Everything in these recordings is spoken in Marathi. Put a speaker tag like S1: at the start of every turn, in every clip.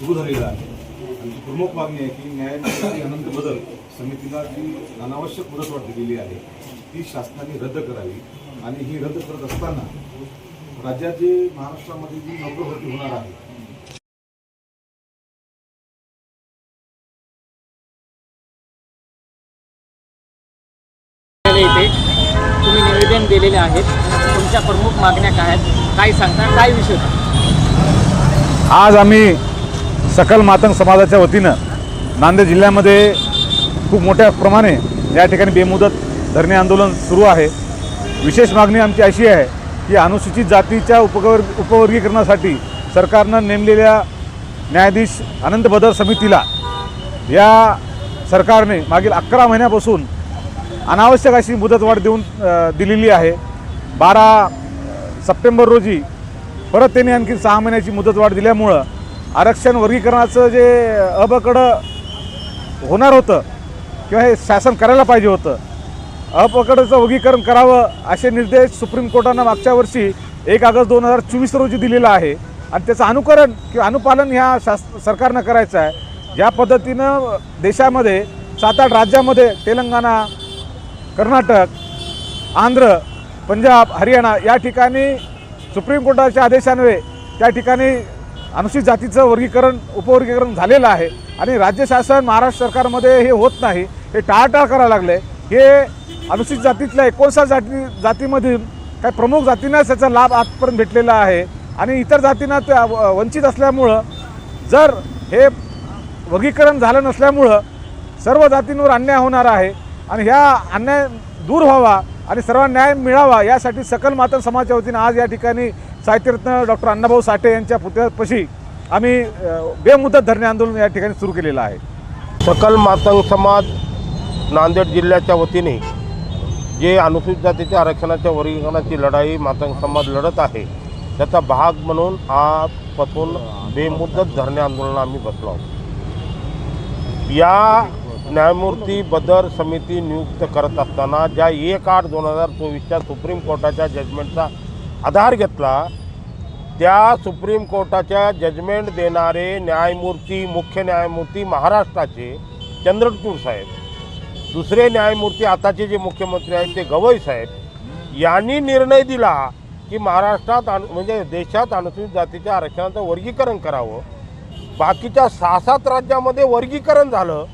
S1: सुरू आहे आमची प्रमुख मागणी आहे की न्यायमूर्ती अनंत बदल समितीला जी अनावश्यक मुदतवाढ दिलेली आहे ती शासनाने रद्द करावी आणि ही रद्द करत असताना राज्यात जे महाराष्ट्रामध्ये जी नोकरी भरती होणार आहे
S2: इथे तुम्ही निवेदन दिलेले आहेत. तुमच्या प्रमुख मागण्या काय आहेत? काय सांगता? काय विषय
S3: आज आम्ही सकल मातंग समाजाच्या वतीनं नांदेड जिल्ह्यामध्ये खूप मोठ्या प्रमाणे या ठिकाणी बेमुदत धरणे आंदोलन सुरू आहे. विशेष मागणी आमची अशी आहे की अनुसूचित जातीच्या उपवर उपवर्गीकरणासाठी सरकारनं नेमलेल्या न्यायाधीश अनंत बदर समितीला या सरकारने मागील अकरा महिन्यापासून अनावश्यक अशी मुदतवाढ देऊन दिलेली आहे. बारा सप्टेंबर रोजी परत त्यांनी आणखी सहा महिन्याची मुदतवाढ दिल्यामुळं आरक्षण वर्गीकरणाचं जे अबकडं होणार होतं किंवा हे शासन करायला पाहिजे होतं अपकडाचं वर्गीकरण करावं असे निर्देश सुप्रीम कोर्टानं मागच्या वर्षी एक ऑगस्ट दोन हजार चोवीस रोजी दिलेला आहे. आणि त्याचं अनुकरण किंवा अनुपालन ह्या शास सरकारनं करायचं आहे. ज्या पद्धतीनं देशामध्ये सात आठ राज्यामध्ये तेलंगणा कर्नाटक आंध्र पंजाब हरियाणा या ठिकाणी सुप्रीम कोर्टाच्या आदेशान्वये त्या ठिकाणी अनुसूचित जातीचं वर्गीकरण उपवर्गीकरण झालेलं आहे. आणि राज्य शासन महाराष्ट्र सरकारमध्ये हे होत नाही. हे टाळाटाळ करायला लागले हे अनुसूचित जातीतल्या एकोणसाठ जाती जातीमधील काही प्रमुख जातींनाच त्याचा लाभ आजपर्यंत भेटलेला आहे. आणि इतर जातींना त्या व- वंचित असल्यामुळं जर हे वर्गीकरण झालं नसल्यामुळं सर्व जातींवर अन्याय होणार आहे. आणि ह्या अन्याय दूर व्हावा आणि सर्वांना न्याय मिळावा यासाठी सकल मातन समाजाच्या वतीनं आज या ठिकाणी साहित्यरत्न डॉक्टर अण्णाभाऊ साठे यांच्या पुतळ्यापाशी आम्ही बेमुदत धरणे आंदोलन या ठिकाणी सुरू केलेलं आहे.
S4: सकल मातंग समाज नांदेड जिल्ह्याच्या वतीने जे अनुसूचित जातीच्या आरक्षणाच्या वर्गीकरणाची लढाई मातंग समाज लढत आहे त्याचा भाग म्हणून आजपासून बेमुदत धरणे आंदोलन आम्ही बसलो आहोत. या न्यायमूर्ती बदर समिती नियुक्त करत असताना ज्या एक आठ दोन हजार चोवीसच्या सुप्रीम कोर्टाच्या जजमेंटचा आधार घेतला त्या सुप्रीम कोर्टाच्या जजमेंट देणारे न्यायमूर्ती मुख्य न्यायमूर्ती महाराष्ट्राचे चंद्रचूड साहेब. दुसरे न्यायमूर्ती आताचे जे मुख्यमंत्री आहेत ते गवई साहेब यांनी निर्णय दिला की महाराष्ट्रात अनु म्हणजे देशात अनुसूचित जातीच्या आरक्षणाचं वर्गीकरण करावं. बाकीच्या सहा सात राज्यामध्ये वर्गीकरण झालं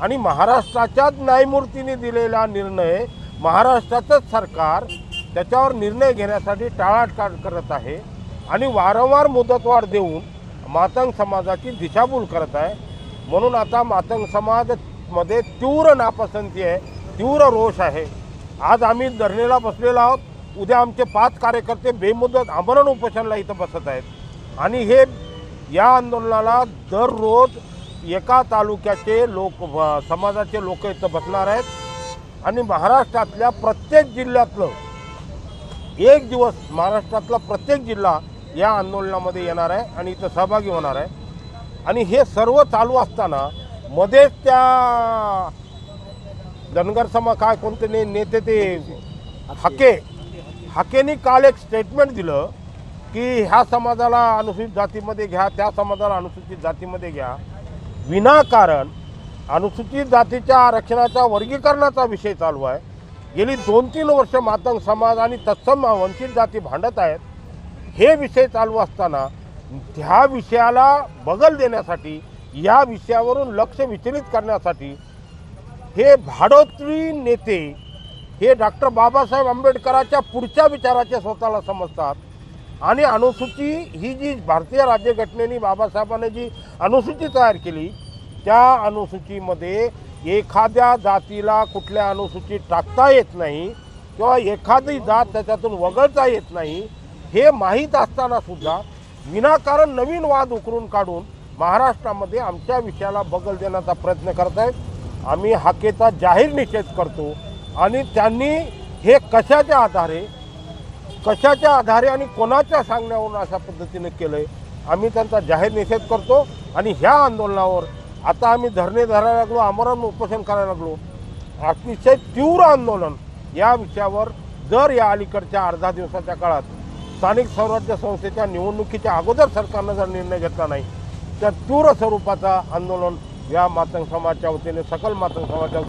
S4: आणि महाराष्ट्राच्याच न्यायमूर्तीने दिलेला निर्णय महाराष्ट्राचंच सरकार त्याच्यावर निर्णय घेण्यासाठी टाळाटाळ करत आहे आणि वारंवार मुदतवाढ देऊन मातंग समाजाची दिशाभूल करत आहे. म्हणून आता मातंग समाज मध्ये तीव्र नापसंती आहे तीव्र रोष आहे. आज आम्ही धरणेला बसलेलो आहोत. उद्या आमचे पाच कार्यकर्ते बेमुदत आमरण उपोषणाला इथं बसत आहेत. आणि हे या आंदोलनाला दररोज एका तालुक्याचे लोक समाजाचे लोक इथं बसणार आहेत. आणि महाराष्ट्रातल्या प्रत्येक जिल्ह्यातलं एक दिवस महाराष्ट्रातला प्रत्येक जिल्हा या आंदोलनामध्ये येणार आहे आणि इथं सहभागी होणार आहे. आणि हे सर्व चालू असताना मध्येच त्या धनगर समा काय कोणते ने नेते ते हाके हाकेनी काल एक स्टेटमेंट दिलं की ह्या समाजाला अनुसूचित जातीमध्ये घ्या त्या समाजाला अनुसूचित जातीमध्ये घ्या. विनाकारण अनुसूचित जातीच्या आरक्षणाच्या वर्गीकरणाचा विषय चालू आहे. गेली दोन तीन वर्ष मातंग समाज आणि तत्सम वंचित जाती भांडत आहेत. हे विषय चालू असताना ह्या विषयाला बगल देण्यासाठी या विषयावरून लक्ष विचलित करण्यासाठी हे भाडोत्री नेते हे डॉक्टर बाबासाहेब आंबेडकरांच्या पुढच्या विचाराचे स्वतःला समजतात. आणि अनुसूची ही जी भारतीय राज्यघटनेने बाबासाहेबांनी जी अनुसूची तयार केली त्या अनुसूचीमध्ये एखाद्या जातीला कुठल्या अनुसूचीत टाकता येत नाही किंवा एखादी जात त्याच्यातून वगळता येत नाही हे माहीत असताना सुद्धा विनाकारण नवीन वाद उकरून काढून महाराष्ट्रामध्ये आमच्या विषयाला बगल देण्याचा प्रयत्न करत आहेत आम्ही हाकेचा जाहीर निषेध करतो आणि त्यांनी हे कशाच्या आधारे कशाच्या आधारे आणि कोणाच्या सांगण्यावरून अशा पद्धतीनं केलं आहे आम्ही त्यांचा जाहीर निषेध करतो. आणि ह्या आंदोलनावर आता आम्ही धरणे धरायला लागलो आमरण उपोषण करायला लागलो. अतिशय तीव्र आंदोलन या विषयावर जर या अलीकडच्या अर्धा दिवसाच्या काळात स्थानिक स्वराज्य संस्थेच्या निवडणुकीच्या अगोदर सरकारनं जर निर्णय घेतला नाही त्या तीव्र स्वरूपाचा आंदोलन या मातंग समाजाच्या वतीने सकल मातंग समाजाच्या